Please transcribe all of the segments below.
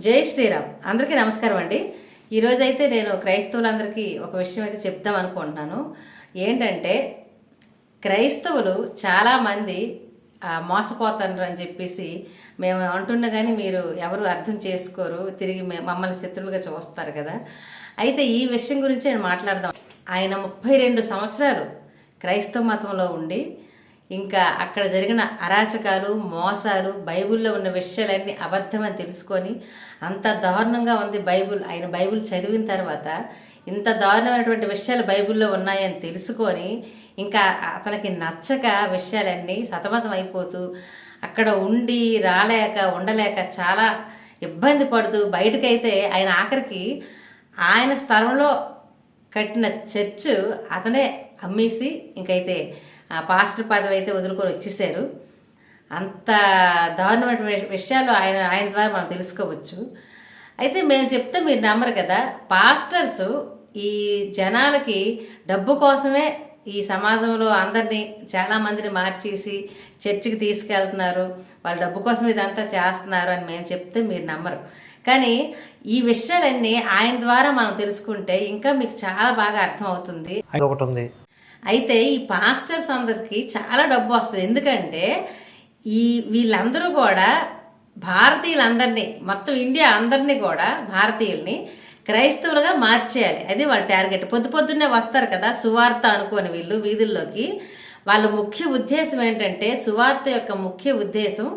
జై శ్రీరామ్. అందరికీ నమస్కారం అండి. ఈరోజైతే నేను క్రైస్తవులందరికీ ఒక విషయం అయితే చెప్దాం అనుకుంటున్నాను. ఏంటంటే క్రైస్తవులు చాలామంది మోసపోతారు అని చెప్పేసి మేము అంటున్నా కానీ మీరు ఎవరు అర్థం చేసుకోరు. తిరిగి మమ్మల్ని శత్రువులుగా చూస్తారు కదా. అయితే ఈ విషయం గురించి నేను మాట్లాడదాం. ఆయన ముప్పై రెండు సంవత్సరాలు క్రైస్తవ మతంలో ఉండి ఇంకా అక్కడ జరిగిన అరాచకాలు మోసాలు బైబిల్లో ఉన్న విషయాలన్నీ అబద్ధమని తెలుసుకొని అంత దారుణంగా ఉంది బైబిల్. ఆయన బైబిల్ చదివిన తర్వాత ఇంత దారుణమైనటువంటి విషయాలు బైబిల్లో ఉన్నాయని తెలుసుకొని ఇంకా అతనికి నచ్చక విషయాలన్నీ సతమతం అయిపోతూ అక్కడ ఉండి రాలేక ఉండలేక చాలా ఇబ్బంది పడుతూ బయటకైతే ఆయన ఆఖరికి ఆయన స్థలంలో కట్టిన చర్చ్ అతనే అమ్మేసి ఇంకైతే ఆ పాస్టర్ పదవి అయితే వదులుకొని వచ్చేసారు. అంత దారుణమైన విషయాలు ఆయన ఆయన ద్వారా మనం తెలుసుకోవచ్చు. అయితే మేము చెప్తే మీరు నమ్మరు కదా పాస్టర్స్ ఈ జనాలకి డబ్బు కోసమే ఈ సమాజంలో అందరినీ చాలా మందిని మార్చేసి చర్చికి తీసుకెళ్తున్నారు. వాళ్ళు డబ్బు కోసం ఇదంతా చేస్తున్నారు అని మేము చెప్తే మీరు నమ్మరు. కానీ ఈ విషయాలన్నీ ఆయన ద్వారా మనం తెలుసుకుంటే ఇంకా మీకు చాలా బాగా అర్థమవుతుంది. అవుతుంది ఒకటి ఉంది. అయితే ఈ పాస్టర్స్ అందరికీ చాలా డబ్బు వస్తుంది. ఎందుకంటే ఈ వీళ్ళందరూ కూడా భారతీయులందరినీ మొత్తం ఇండియా అందరినీ కూడా భారతీయుల్ని క్రైస్తవులుగా మార్చేయాలి. అది వాళ్ళ టార్గెట్. పొద్దు పొద్దున్నే వస్తారు కదా సువార్త అనుకోని వీళ్ళు వీధుల్లోకి. వాళ్ళ ముఖ్య ఉద్దేశం ఏంటంటే సువార్త యొక్క ముఖ్య ఉద్దేశం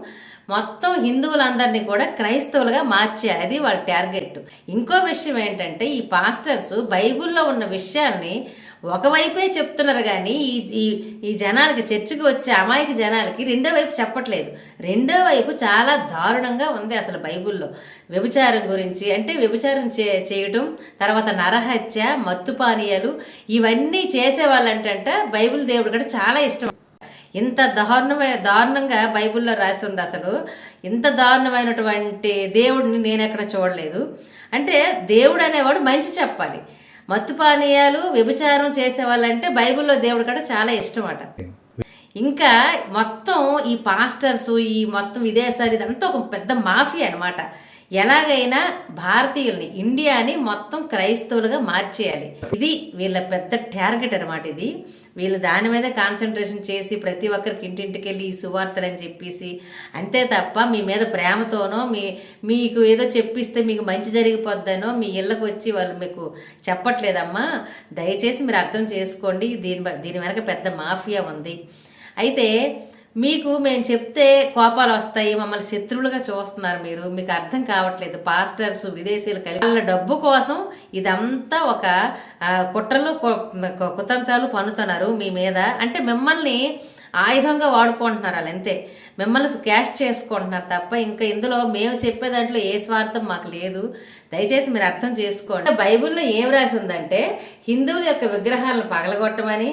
మొత్తం హిందువులందరినీ కూడా క్రైస్తవులుగా మార్చేయాలి. అది వాళ్ళ టార్గెట్. ఇంకో విషయం ఏంటంటే ఈ పాస్టర్స్ బైబిల్లో ఉన్న విషయాల్ని ఒకవైపే చెప్తున్నారు కానీ ఈ ఈ ఈ జనాలకి చర్చికి వచ్చే అమాయక జనాలకి రెండో వైపు చెప్పట్లేదు. రెండో వైపు చాలా దారుణంగా ఉంది అసలు బైబిల్లో. వ్యభిచారం గురించి అంటే వ్యభిచారం చే చేయడం తర్వాత నరహత్య మత్తు పానీయాలు ఇవన్నీ చేసే బైబుల్ బైబిల్ దేవుడు కూడా చాలా ఇష్టం. ఇంత దారుణమైన దారుణంగా బైబిల్లో రాసి ఉంది అసలు. ఇంత దారుణమైనటువంటి దేవుడిని నేను ఎక్కడ చూడలేదు. అంటే దేవుడు అనేవాడు మంచి చెప్పాలి. మత్తు పానీయాలు వ్యభిచారం చేసే వాళ్ళంటే బైబిల్లో దేవుడు కూడా చాలా ఇష్టం అట. ఇంకా మొత్తం ఈ పాస్టర్స్ ఈ మొత్తం విదేశాలు ఇదంతా ఒక పెద్ద మాఫియా అన్నమాట. ఎలాగైనా భారతీయుల్ని ఇండియాని మొత్తం క్రైస్తవులుగా మార్చేయాలి. ఇది వీళ్ళ పెద్ద టార్గెట్ అనమాట ఇది. వీళ్ళు దాని మీద కాన్సన్ట్రేషన్ చేసి ప్రతి ఒక్కరికి ఇంటింటికి వెళ్ళి ఈ సువార్తలు అని చెప్పేసి అంతే తప్ప మీ మీద ప్రేమతోనో మీ మీకు ఏదో చెప్పిస్తే మీకు మంచి జరిగిపోద్దనో మీ ఇళ్ళకు వచ్చి వాళ్ళు మీకు చెప్పట్లేదమ్మా. దయచేసి మీరు అర్థం చేసుకోండి. దీని దీని వెనక పెద్ద మాఫియా ఉంది. అయితే మీకు మేము చెప్తే కోపాలు వస్తాయి మమ్మల్ని శత్రువులుగా చూస్తున్నారు మీరు. మీకు అర్థం కావట్లేదు. పాస్టర్స్ విదేశీయులు కలిసి వాళ్ళ డబ్బు కోసం ఇదంతా ఒక కుట్రలు కుతంత్రాలు పన్నుతున్నారు మీ మీద. అంటే మిమ్మల్ని ఆయుధంగా వాడుకుంటున్నారు వాళ్ళు అంతే. మిమ్మల్ని క్యాష్ చేసుకుంటున్నారు తప్ప ఇంకా ఇందులో మేము చెప్పే దాంట్లో ఏ స్వార్థం మాకు లేదు. దయచేసి మీరు అర్థం చేసుకోండి. బైబిల్లో ఏం రాసి ఉందంటే హిందువుల యొక్క విగ్రహాలను పగలగొట్టమని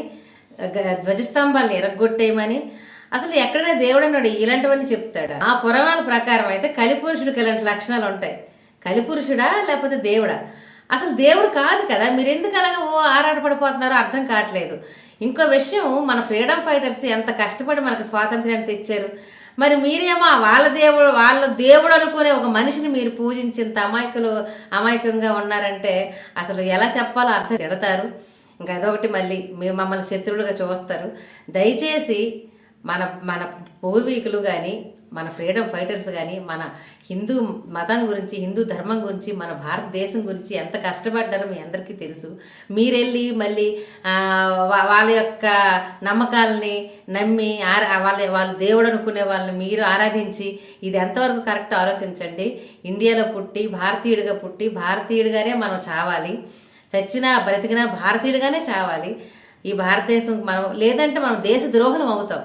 ధ్వజస్తంభాలను ఎరగొట్టేయమని అసలు ఎక్కడైనా దేవుడు అన్నాడు ఇలాంటివన్నీ చెప్తాడు? ఆ పురాణాల ప్రకారం అయితే కలిపురుషుడికి ఇలాంటి లక్షణాలు ఉంటాయి? కలిపురుషుడా లేకపోతే దేవుడా? అసలు దేవుడు కాదు కదా మీరు ఎందుకు అలాగ ఓ ఆరాటపడిపోతున్నారో అర్థం కావట్లేదు. ఇంకో విషయం మన ఫ్రీడమ్ ఫైటర్స్ ఎంత కష్టపడి మనకు స్వాతంత్ర్యాన్ని తెచ్చారు. మరి మీరేమో వాళ్ళ దేవుడు వాళ్ళ దేవుడు అనుకునే ఒక మనిషిని మీరు పూజించేంత అమాయకులు అమాయకంగా ఉన్నారంటే అసలు ఎలా చెప్పాలో అర్థం తిడతారు. ఇంకా అదొకటి మళ్ళీ మేము మమ్మల్ని శత్రువులుగా చూస్తారు. దయచేసి మన మన పూర్వీకులు కానీ మన ఫ్రీడమ్ ఫైటర్స్ కానీ మన హిందూ మతం గురించి హిందూ ధర్మం గురించి మన భారతదేశం గురించి ఎంత కష్టపడ్డారో మీ అందరికీ తెలుసు. మీరెళ్ళి మళ్ళీ వాళ్ళ యొక్క నమ్మకాలని నమ్మి ఆరా వాళ్ళ వాళ్ళు దేవుడు అనుకునే వాళ్ళని మీరు ఆరాధించి ఇది ఎంతవరకు కరెక్ట్ ఆలోచించండి. ఇండియాలో పుట్టి భారతీయుడిగా పుట్టి భారతీయుడిగానే మనం చావాలి. చచ్చినా బ్రతికినా భారతీయుడిగానే చావాలి. ఈ భారతదేశం మనం లేదంటే మనం దేశ ద్రోహం అవుతాం.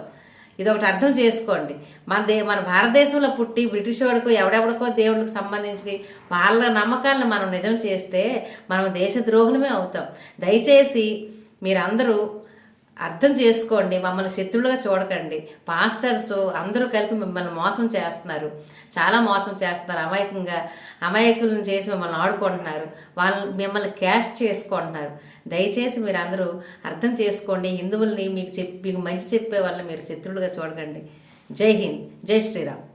ఇది ఒకటి అర్థం చేసుకోండి. మన దే మన భారతదేశంలో పుట్టి బ్రిటిష్ వాడికో ఎవడెవడికో దేవుడికి సంబంధించి వాళ్ళ నమ్మకాలను మనం నిజం చేస్తే మనం దేశ ద్రోహులమే అవుతాం. దయచేసి మీరందరూ అర్థం చేసుకోండి మమ్మల్ని శత్రువులుగా చూడకండి. పాస్టర్స్ అందరూ కలిపి మిమ్మల్ని మోసం చేస్తున్నారు. చాలా మోసం చేస్తున్నారు. అమాయకంగా అమాయకులను చేసి మిమ్మల్ని ఆడుకుంటున్నారు. వాళ్ళు మిమ్మల్ని క్యాష్ చేసుకుంటున్నారు. దయచేసి మీరు అందరూ అర్థం చేసుకోండి. హిందువుల్ని మీకు చెప్పి మీకు మంచి చెప్పే వాళ్ళని మీరు శత్రువులుగా చూడకండి. జై హింద్. జై శ్రీరామ్.